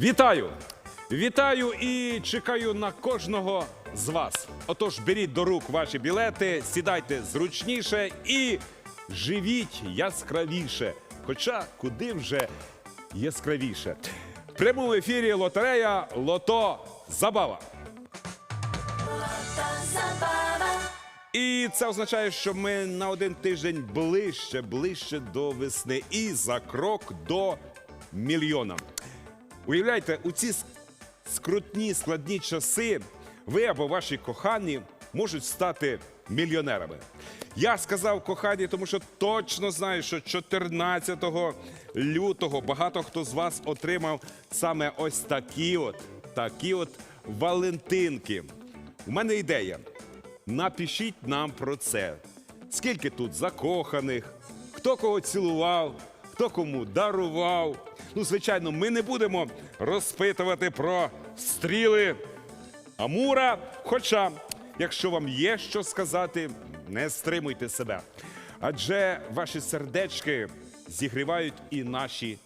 Вітаю! Вітаю і чекаю на кожного з вас. Отож, беріть до рук ваші білети, сідайте зручніше і живіть яскравіше. Хоча куди вже яскравіше. В прямому ефірі лотерея Лото Забава. І це означає, що ми на один тиждень ближче, ближче до весни і за крок до мільйона. Уявляєте, у ці скрутні, складні часи ви або ваші кохані можуть стати мільйонерами. Я сказав кохані, тому що точно знаю, що 14 лютого багато хто з вас отримав саме ось такі от, такі от Валентинки. У мене ідея. Напишіть нам про це. Скільки тут закоханих, хто кого цілував, хто кому дарував. Ну, звичайно, ми не будемо розпитувати про стріли Амура. Хоча, якщо вам є що сказати, не стримуйте себе. Адже ваші сердечки зігрівають і наші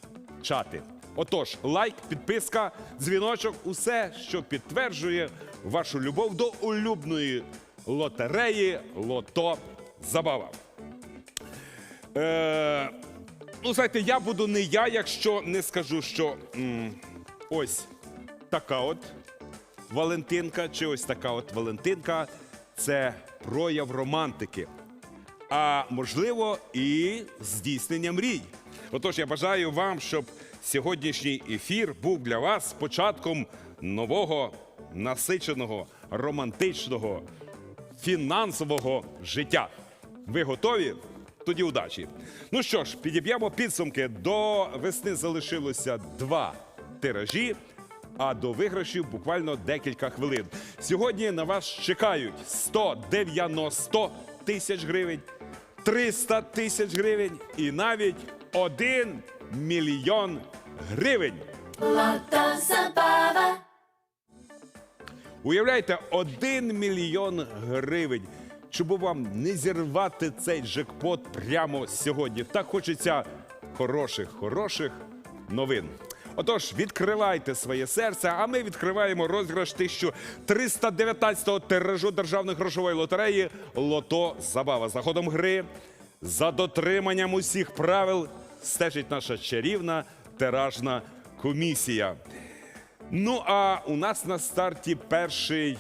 чати. Отож, лайк, підписка, дзвіночок усе, що підтверджує вашу любов до улюбної лотереї Лото Забава. Е, ну, знаєте, я буду не я, якщо не скажу, що ось така от Валентинка, чи ось така от Валентинка це прояв романтики. А можливо, і здійснення мрій. Отож, я бажаю вам, щоб сьогоднішній ефір був для вас початком нового, насиченого, романтичного, фінансового життя. Ви готові? Тоді удачі. Ну що ж, підіб'ємо підсумки. До весни залишилося два тиражі, а до виграшів буквально декілька хвилин. Сьогодні на вас чекають 190 тисяч гривень, 300 тисяч гривень і навіть 1 мільйон гривень. Лото забава, Уявляєте, 1 мільйон гривень. Щоб вам не зірвати цей джекпот прямо сьогодні. Так хочеться хороших, хороших новин. Отож, відкривайте своє серце, а ми відкриваємо розіграш 1319-го тиражу державної грошової лотереї Лото Забава. За ходом гри, за дотриманням усіх правил стежить наша чарівна тиражна комісія. Ну а у нас на старті перший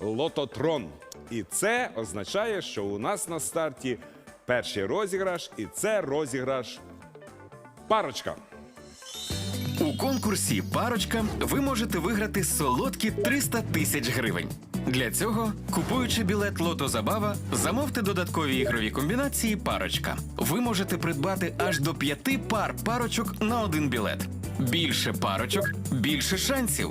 лототрон. І це означає, що у нас на старті перший розіграш, і це розіграш парочка. У конкурсі Парочка ви можете виграти солодкі 300 тисяч гривень. Для цього, купуючи білет Лото Забава, замовте додаткові ігрові комбінації Парочка. Ви можете придбати аж до п'яти пар парочок на один білет. Більше парочок, більше шансів.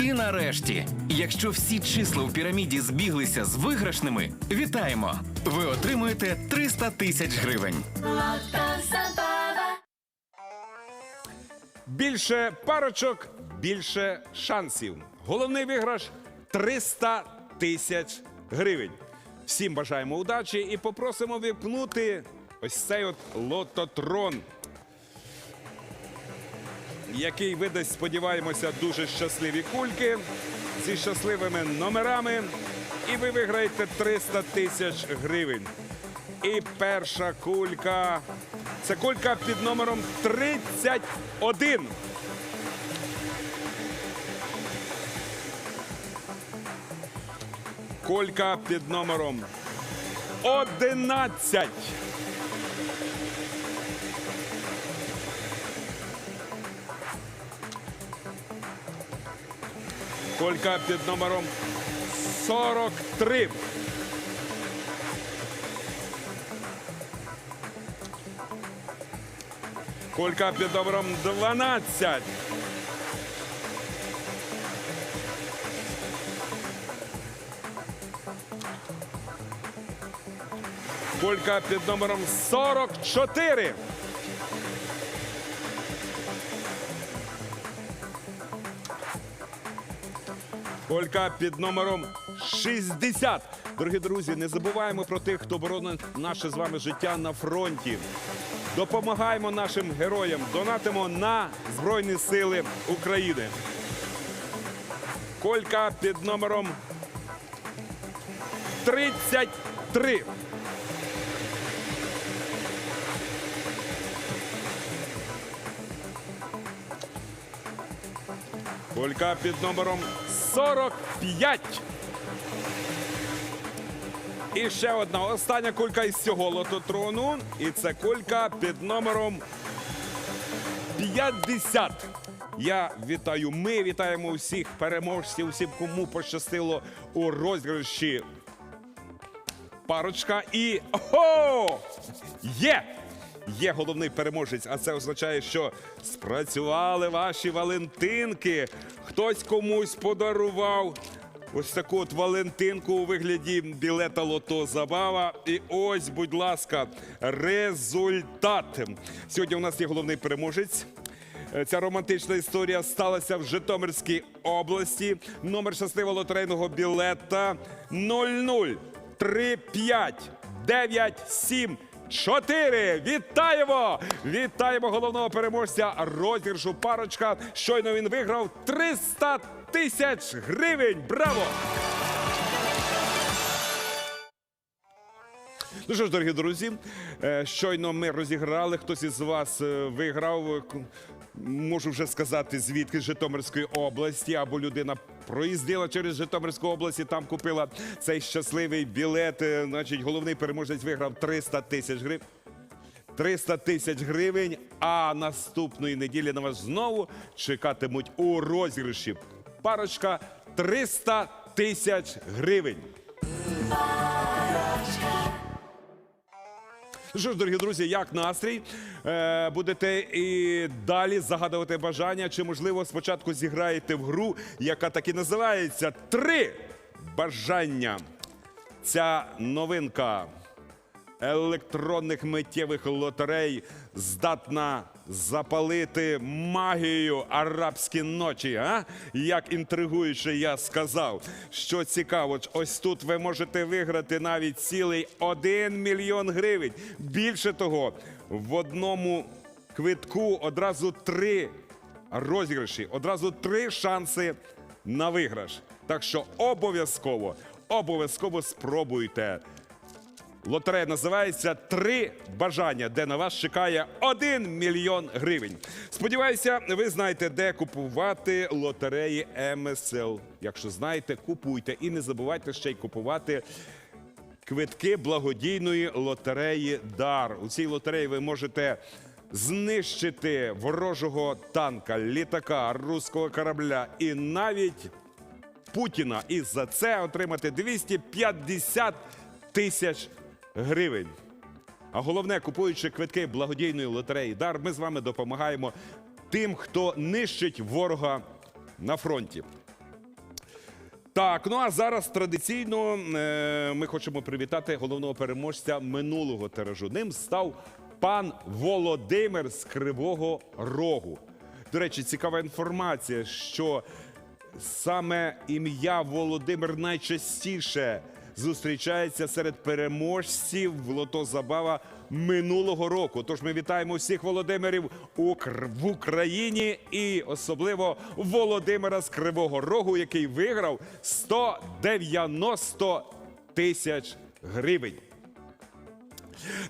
І нарешті, якщо всі числа у піраміді збіглися з виграшними, вітаємо! Ви отримуєте 300 тисяч гривень. Більше парочок, більше шансів. Головний виграш 300 тисяч гривень. Всім бажаємо удачі і попросимо випнути ось цей от лототрон, який видасть, сподіваємося, дуже щасливі кульки зі щасливими номерами. І ви виграєте 300 тисяч гривень. І перша кулька. Це кулька під номером 31. Кулька під номером 11. Колька під номером 43. Кулька під номером 12. колька під номером 44. Колька під номером 60. Дорогі друзі, не забуваємо про тих, хто боронить наше з вами життя на фронті. Допомагаємо нашим героям, донатимо на Збройні Сили України. Колька під номером 33. Колька під номером 45. І ще одна остання кулька із цього лототрону. І це кулька під номером 50. Я вітаю. Ми вітаємо усіх переможців, усім, кому пощастило у розіграші парочка. І ого! Є! Є головний переможець, а це означає, що спрацювали ваші Валентинки. Хтось комусь подарував ось таку от Валентинку у вигляді білета Лото Забава. І ось, будь ласка, результат. Сьогодні у нас є головний переможець. Е, Ця романтична історія сталася в Житомирській області. Номер щасливого лотерейного білета 003597 4. Вітаємо! Вітаємо головного переможця розіграшу парочка. Щойно він виграв 300 тисяч гривень. Браво! Ну що ж, дорогі друзі, е, щойно ми розіграли. Хтось із вас е, виграв. е, Можу вже сказати, звідки з Житомирської області, або людина проїздила через Житомирську область і там купила цей щасливий білет. Значить, головний переможець виграв 300 тисяч гривень. 300 тисяч гривень. А наступної неділі на вас знову чекатимуть у розіграші. Парочка 300 тисяч гривень. Ну Що ж, дорогі друзі, як настрій? Е, будете і далі загадувати бажання, чи можливо спочатку зіграєте в гру, яка так і називається Три бажання. Ця новинка електронних миттєвих лотерей здатна запалити магією арабські ночі. А? Як інтригуюче я сказав. Що цікаво, ось тут ви можете виграти навіть цілий 1 мільйон гривень. Більше того, в одному квитку одразу три розіграші, одразу три шанси на виграш. Так що обов'язково, обов'язково спробуйте. Лотерея називається Три бажання, де на вас чекає 1 мільйон гривень. Сподіваюся, ви знаєте, де купувати лотереї МСЛ. Якщо знаєте, купуйте і не забувайте ще й купувати. Квитки благодійної лотереї Дар. У цій лотереї ви можете знищити ворожого танка, літака, руського корабля і навіть Путіна. І за це отримати 250 тисяч гривень. А головне, купуючи квитки благодійної лотереї Дар, ми з вами допомагаємо тим, хто нищить ворога на фронті. Так, ну а зараз традиційно е, ми хочемо привітати головного переможця минулого тиражу. Ним став пан Володимир з Кривого Рогу. До речі, цікава інформація, що саме ім'я Володимир найчастіше зустрічається серед переможців Лото Забава минулого року. Тож ми вітаємо всіх Володимирів в Україні і особливо Володимира з Кривого Рогу, який виграв 190 тисяч гривень.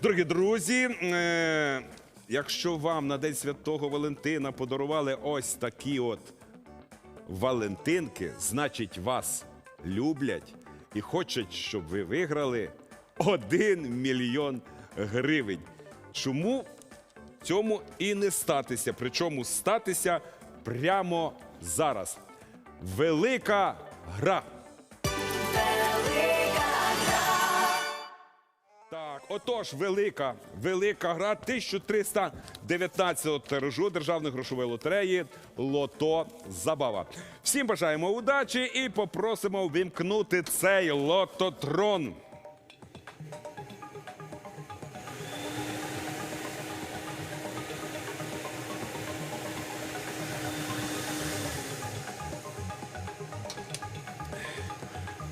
Дорогі друзі, е, якщо вам на День Святого Валентина подарували ось такі от Валентинки, значить, вас люблять і хочуть, щоб ви виграли 1 мільйон гривень. Чому цьому і не статися? Причому статися прямо зараз. Велика гра. Так, отож, велика, велика гра 1319 тиражу державної грошової лотереї Лото Забава. Всім бажаємо удачі і попросимо вімкнути цей лототрон.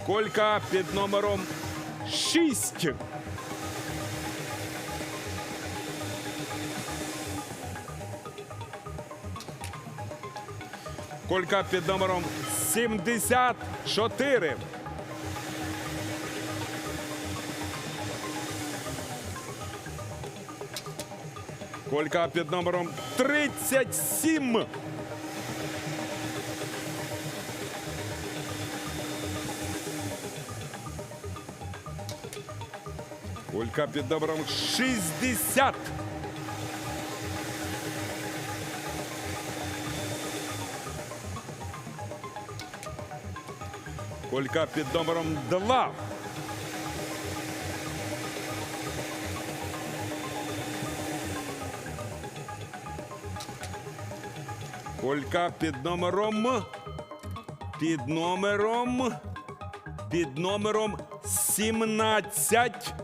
Колька під номером 6. Колька під номером 74. Колька під номером 37. Колька під номером 60. Колька під номером 2. Колька під номером. Під номером. Під номером 17.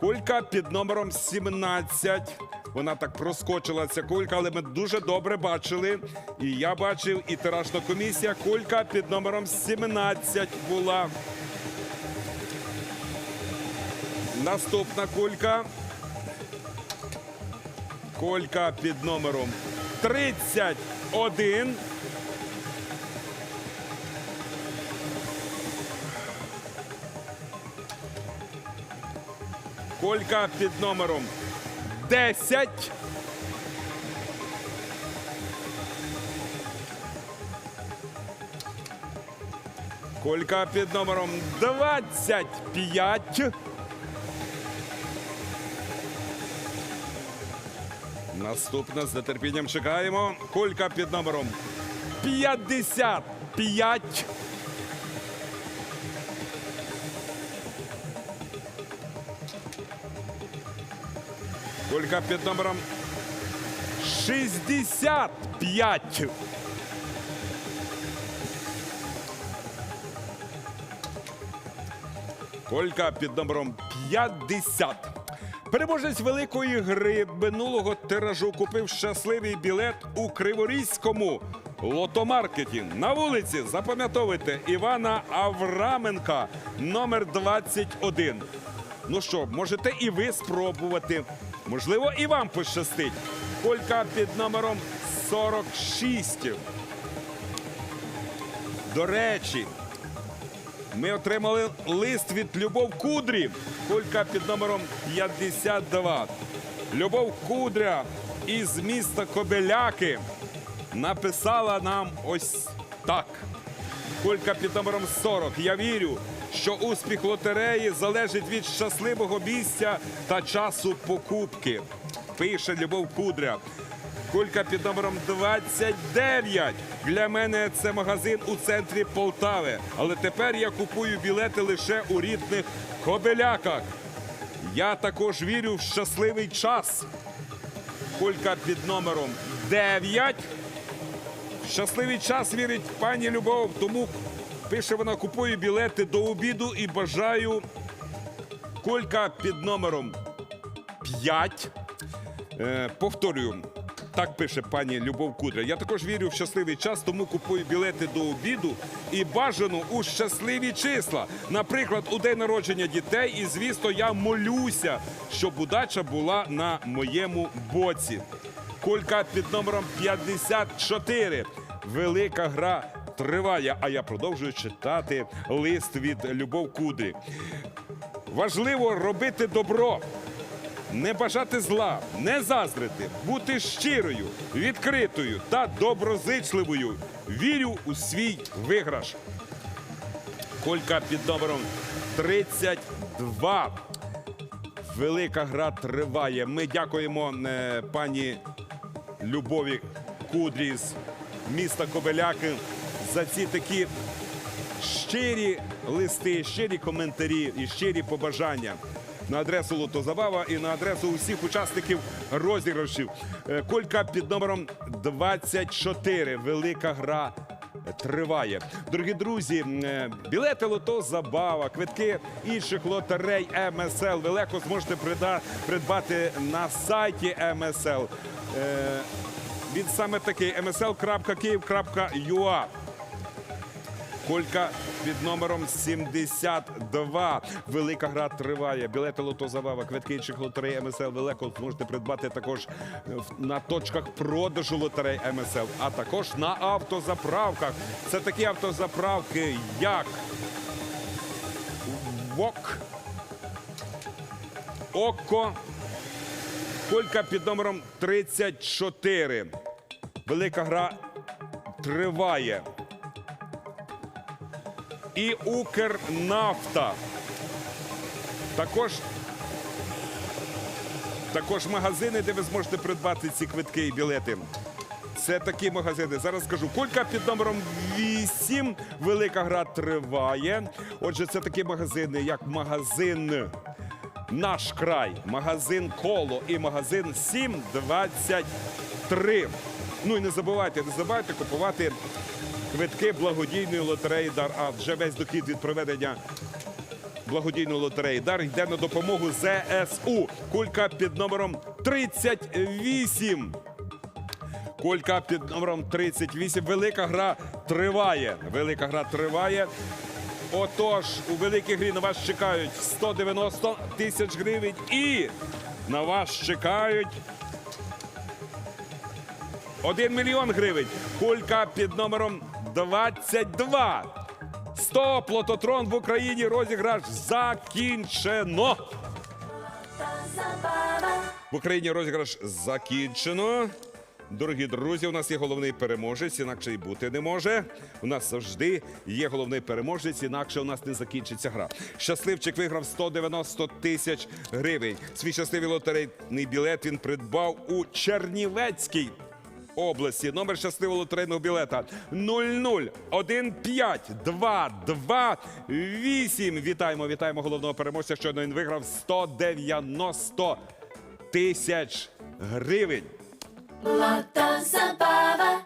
Кулька під номером 17. Вона так проскочила ця кулька, але ми дуже добре бачили. І я бачив, і тиражна комісія. Кулька під номером 17 була. Наступна кулька. Колька під номером 31. Колька під номером 10. Колька під номером 25. Наступна з нетерпінням чекаємо. Колька під номером 55. Колька під номером 65. Колька під номером 50. Переможець великої гри минулого тиражу купив щасливий білет у Криворізькому лотомаркеті. На вулиці запам'ятовуйте Івана Авраменка, номер 21. Ну що, можете і ви спробувати. Можливо, і вам пощастить. Колька під номером 46. До речі, ми отримали лист від Любов Кудрі. Кулька під номером 52. Любов Кудря із міста Кобеляки написала нам ось так. Кулька під номером 40. Я вірю, що успіх лотереї залежить від щасливого місця та часу покупки. Пише Любов Кудря. Кулька під номером 29. Для мене це магазин у центрі Полтави. Але тепер я купую білети лише у рідних кобеляках. Я також вірю в щасливий час. Кулька під номером 9. В щасливий час вірить пані Любов, тому пише вона, купую білети до обіду і бажаю кулька під номером 5. Е, повторюю, так пише пані Любов Кудря. Я також вірю в щасливий час, тому купую білети до обіду і бажано у щасливі числа. Наприклад, у день народження дітей. І звісно, я молюся, щоб удача була на моєму боці. Кулька під номером 54. Велика гра триває. А я продовжую читати лист від Любов Кудрі. Важливо робити добро. Не бажати зла, не заздрити, бути щирою, відкритою та доброзичливою. Вірю у свій виграш. Колька під номером 32. Велика гра триває. Ми дякуємо е, пані Любові Кудрі з міста Кобеляки за ці такі щирі листи, щирі коментарі і щирі побажання на адресу Лотозабава і на адресу усіх учасників розіграшів. Е, Колька під номером 24. Велика гра. Триває. Дорогі друзі, е, білети лото забава, квитки інших лотерей МСЛ. Ви легко зможете придбати на сайті МСЛ. Е, Він саме такий msl.kyiv.ua. Колька під номером 72. Велика гра триває. Білети лото забава, квитки інших лотерей МСЛ Велико зможете придбати також на точках продажу лотерей МСЛ, а також на автозаправках. Це такі автозаправки, як ВОК, ОККО, Колька під номером 34. Велика гра триває. І Укрнафта. Також, також магазини, де ви зможете придбати ці квитки і білети. Це такі магазини. Зараз скажу. Кулька під номером 8. Велика гра триває. Отже, це такі магазини, як магазин Наш край, магазин Коло і магазин 723. Ну і не забувайте, не забувайте купувати квитки благодійної лотереї Дар. А вже весь дохід від проведення благодійної лотереї Дар йде на допомогу ЗСУ. Кулька під номером 38. Колька під номером 38. Велика гра триває. Велика гра триває. Отож, у великій грі на вас чекають 190 тисяч гривень і на вас чекають 1 мільйон гривень. Кулька під номером 22. Стоп! Лототрон в Україні розіграш закінчено. В Україні розіграш закінчено. Дорогі друзі, у нас є головний переможець, інакше й бути не може. У нас завжди є головний переможець, інакше у нас не закінчиться гра. Щасливчик виграв 190 тисяч гривень. Свій щасливий лотерейний білет він придбав у Чернівецькій області. Номер щасливого лотерейного білета 00152228. Вітаємо, вітаємо головного переможця. Щойно він виграв 190 тисяч гривень. Lotto Забава.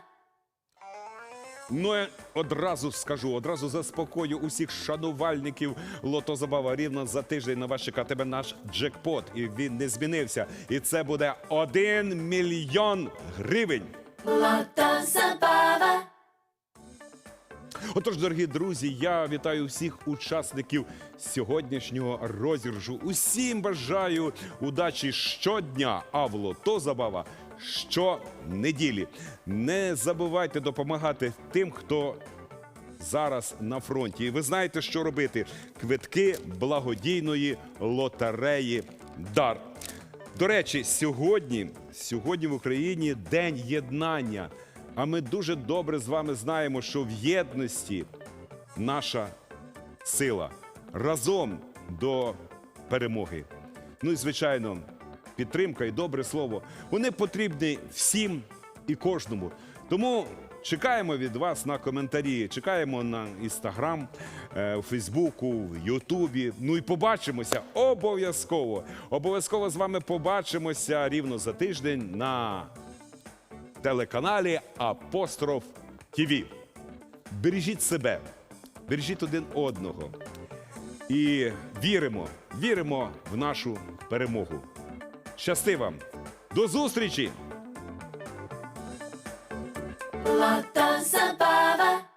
Ну, я одразу скажу, одразу заспокою усіх шанувальників лотозабава. Рівно за тиждень на вас чекатиме наш джекпот. І він не змінився. І це буде 1 мільйон гривень. Lotto Забава. Отож, дорогі друзі, я вітаю всіх учасників сьогоднішнього розіграшу. Усім бажаю удачі щодня, а в лото забава щонеділі. Не забувайте допомагати тим, хто зараз на фронті. І ви знаєте, що робити: квитки благодійної лотереї Дар. До речі, сьогодні, сьогодні в Україні День єднання. А ми дуже добре з вами знаємо, що в єдності наша сила разом до перемоги. Ну і звичайно, підтримка і добре слово. Вони потрібні всім і кожному. Тому чекаємо від вас на коментарі, чекаємо на інстаграм, е, Фейсбуку, Ютубі. Ну і побачимося обов'язково. Обов'язково з вами побачимося рівно за тиждень на телеканалі Апостроф ТІВІ. Бережіть себе, бережіть один одного. І віримо, віримо в нашу перемогу. Щасти вам! До зустрічі! Lotto Забава.